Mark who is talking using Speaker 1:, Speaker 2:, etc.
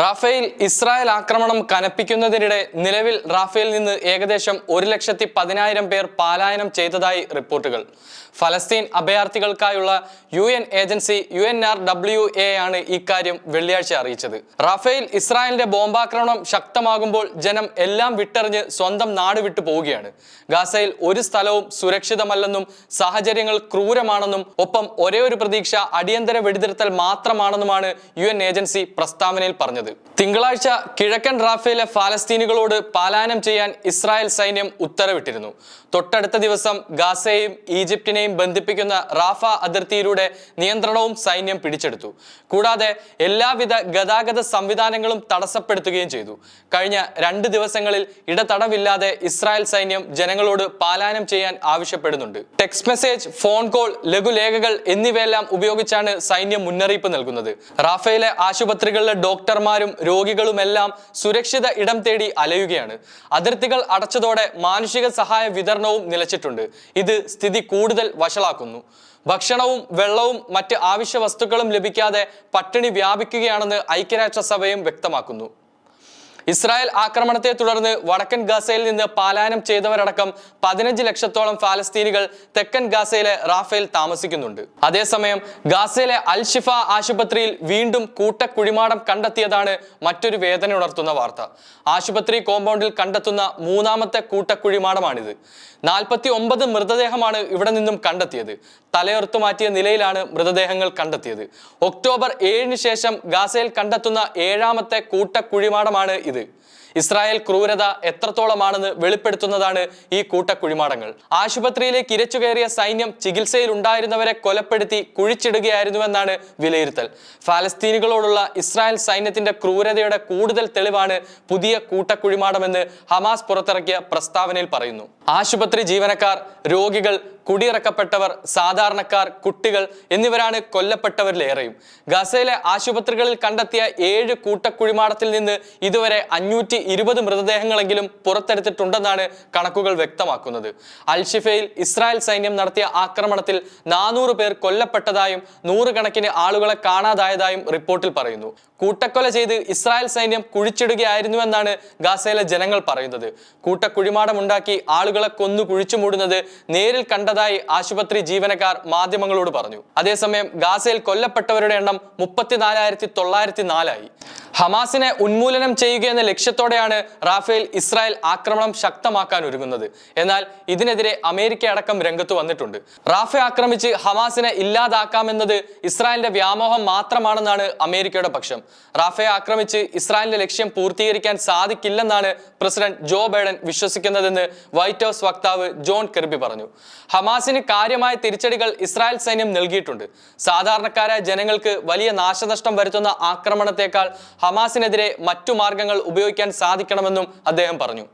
Speaker 1: Rafale Israel ആക്രമണം കനപ്പിക്കുന്നതിനിടെ നിലവിൽ Rafale നിന്ന് ഏകദേശം ഒരു ലക്ഷത്തി പതിനായിരം പേർ പലായനം ചെയ്തതായി റിപ്പോർട്ടുകൾ. ഫലസ്തീൻ അഭയാർത്ഥികൾക്കായുള്ള U N agency U N R W A ആണ് ഇക്കാര്യം വെള്ളിയാഴ്ച അറിയിച്ചത്. റാഫേൽ ഇസ്രായേലിന്റെ ബോംബാക്രമണം ശക്തമാകുമ്പോൾ ജനം എല്ലാം വിട്ടെറിഞ്ഞ് സ്വന്തം നാട് വിട്ടു പോവുകയാണ്. ഗാസയിൽ ഒരു സ്ഥലവും സുരക്ഷിതമല്ലെന്നും സാഹചര്യങ്ങൾ ക്രൂരമാണെന്നും ഒപ്പം ഒരേ ഒരു പ്രതീക്ഷ അടിയന്തര വെടിനിർത്തൽ മാത്രമാണെന്നുമാണ് യു ഏജൻസി പ്രസ്താവനയിൽ പറഞ്ഞത്. തിങ്കളാഴ്ച കിഴക്കൻ റാഫേലെ ഫാലസ്തീനുകളോട് പാലായനം ചെയ്യാൻ ഇസ്രായേൽ സൈന്യം ഉത്തരവിട്ടിരുന്നു. തൊട്ടടുത്ത ദിവസം ഗാസയെയും ഈജിപ്തിനെയും ബന്ധിപ്പിക്കുന്ന റാഫ അതിർത്തിയിലൂടെ നിയന്ത്രണവും സൈന്യം പിടിച്ചെടുത്തു. കൂടാതെ എല്ലാവിധ ഗതാഗത സംവിധാനങ്ങളും തടസ്സപ്പെടുത്തുകയും ചെയ്തു. കഴിഞ്ഞ രണ്ട് ദിവസങ്ങളിൽ ഇടതടവില്ലാതെ ഇസ്രായേൽ സൈന്യം ജനങ്ങളോട് പാലായനം ചെയ്യാൻ ആവശ്യപ്പെടുന്നുണ്ട്. ടെക്സ്റ്റ് മെസ്സേജ് ഫോൺ കോൾ ലഘുലേഖകൾ എന്നിവയെല്ലാം ഉപയോഗിച്ചാണ് സൈന്യം മുന്നറിയിപ്പ് നൽകുന്നത്. റാഫയിലെ ആശുപത്രികളിലെ ഡോക്ടർമാരും രോഗികളുമെല്ലാം സുരക്ഷിത ഇടം തേടി അലയുകയാണ്. അതിർത്തികൾ അടച്ചതോടെ മാനുഷിക സഹായ വിതരണവും നിലച്ചിട്ടുണ്ട്. ഇത് സ്ഥിതി കൂടുതൽ വഷളാക്കുന്നു. ഭക്ഷണവും വെള്ളവും മറ്റ് ആവശ്യ വസ്തുക്കളും ലഭിക്കാതെ പട്ടിണി വ്യാപിക്കുകയാണെന്ന് ഐക്യരാഷ്ട്രസഭയും വ്യക്തമാക്കുന്നു. ഇസ്രായേൽ ആക്രമണത്തെ തുടർന്ന് വടക്കൻ ഗാസയിൽ നിന്ന് പാലായനം ചെയ്തവരടക്കം പതിനഞ്ച് ലക്ഷത്തോളം ഫാലസ്തീനികൾ തെക്കൻ ഗാസയിലെ റാഫേൽ താമസിക്കുന്നുണ്ട്. അതേസമയം ഗാസയിലെ അൽ ഷിഫ ആശുപത്രിയിൽ വീണ്ടും കൂട്ടക്കുഴിമാടം കണ്ടെത്തിയതാണ് മറ്റൊരു വേദന ഉണർത്തുന്ന വാർത്ത. ആശുപത്രി കോമ്പൗണ്ടിൽ കണ്ടെത്തുന്ന മൂന്നാമത്തെ കൂട്ടക്കുഴിമാടമാണിത്. നാൽപ്പത്തി ഒമ്പത് മൃതദേഹമാണ് ഇവിടെ നിന്നും കണ്ടെത്തിയത്. തലയുറത്തു മാറ്റിയ നിലയിലാണ് മൃതദേഹങ്ങൾ കണ്ടെത്തിയത്. ഒക്ടോബർ ഏഴിന് ശേഷം ഗാസയിൽ കണ്ടെത്തുന്ന ഏഴാമത്തെ കൂട്ടക്കുഴിമാടമാണ് ഇത്. ഇസ്രായേൽ ക്രൂരത എത്രത്തോളമാണെന്ന് വെളിപ്പെടുത്തുന്നതാണ് ഈ കൂട്ടക്കുഴിമാടങ്ങൾ. ആശുപത്രിയിലേക്ക് ഇരച്ചു കയറിയ സൈന്യം ചികിത്സയിൽ ഉണ്ടായിരുന്നവരെ കൊലപ്പെടുത്തി കുഴിച്ചിടുകയായിരുന്നുവെന്നാണ് വിലയിരുത്തൽ. ഫലസ്തീനുകളോടുള്ള ഇസ്രായേൽ സൈന്യത്തിന്റെ ക്രൂരതയുടെ കൂടുതൽ തെളിവാണ് പുതിയ കൂട്ടക്കുഴിമാടമെന്ന് ഹമാസ് പുറത്തിറക്കിയ പ്രസ്താവനയിൽ പറയുന്നു. ആശുപത്രി ജീവനക്കാർ രോഗികൾ കുടിയിറക്കപ്പെട്ടവർ സാധാരണക്കാർ കുട്ടികൾ എന്നിവരാണ് കൊല്ലപ്പെട്ടവരിലേറെയും. ഗസയിലെ ആശുപത്രികളിൽ കണ്ടെത്തിയ ഏഴ് കൂട്ടക്കുഴിമാടത്തിൽ നിന്ന് ഇതുവരെ അഞ്ഞൂറ്റി ഇരുപത് മൃതദേഹങ്ങളെങ്കിലും പുറത്തെടുത്തിട്ടുണ്ടെന്നാണ് കണക്കുകൾ വ്യക്തമാക്കുന്നത്. അൽഷിഫയിൽ ഇസ്രായേൽ സൈന്യം നടത്തിയ ആക്രമണത്തിൽ നാനൂറ് പേർ കൊല്ലപ്പെട്ടതായും നൂറുകണക്കിന് ആളുകളെ കാണാതായതായും റിപ്പോർട്ടിൽ പറയുന്നു. കൂട്ടക്കൊല ചെയ്ത് ഇസ്രായേൽ സൈന്യം കുഴിച്ചിടുകയായിരുന്നുവെന്നാണ് ഗാസയിലെ ജനങ്ങൾ പറയുന്നത്. കൂട്ടക്കുഴിമാടമുണ്ടാക്കി ആളുകളെ കൊന്നു കുഴിച്ചു മൂടുന്നത് നേരിൽ കണ്ടതായി ആശുപത്രി ജീവനക്കാർ മാധ്യമങ്ങളോട് പറഞ്ഞു. അതേസമയം ഗാസയിൽ കൊല്ലപ്പെട്ടവരുടെ എണ്ണം മുപ്പത്തിനാലായിരത്തി തൊള്ളായിരത്തി നാലായി ഹമാസിനെ ഉന്മൂലനം ചെയ്യുക എന്ന ലക്ഷ്യത്തോടെയാണ് റാഫേൽ ഇസ്രായേൽ ആക്രമണം ശക്തമാക്കാൻ ഒരുങ്ങുന്നത്. എന്നാൽ ഇതിനെതിരെ അമേരിക്ക അടക്കം രംഗത്ത് വന്നിട്ടുണ്ട്. റാഫേ ആക്രമിച്ച് ഹമാസിനെ ഇല്ലാതാക്കാമെന്നത് ഇസ്രായേലിന്റെ വ്യാമോഹം മാത്രമാണെന്നാണ് അമേരിക്കയുടെ പക്ഷം. റാഫേ ആക്രമിച്ച് ഇസ്രായേലിന്റെ ലക്ഷ്യം പൂർത്തീകരിക്കാൻ സാധിക്കില്ലെന്നാണ് പ്രസിഡന്റ് ജോ ബൈഡൻ വിശ്വസിക്കുന്നതെന്ന് വൈറ്റ് ഹൗസ് വക്താവ് ജോൺ കെർബി പറഞ്ഞു. ഹമാസിന് കാര്യമായ തിരിച്ചടികൾ ഇസ്രായേൽ സൈന്യം നൽകിയിട്ടുണ്ട്. സാധാരണക്കാരായ ജനങ്ങൾക്ക് വലിയ നാശനഷ്ടം വരുത്തുന്ന ആക്രമണത്തെക്കാൾ ഹമാസിനെതിരെ മറ്റു മാർഗങ്ങൾ ഉപയോഗിക്കാൻ സാധിക്കണമെന്നും അദ്ദേഹം പറഞ്ഞു.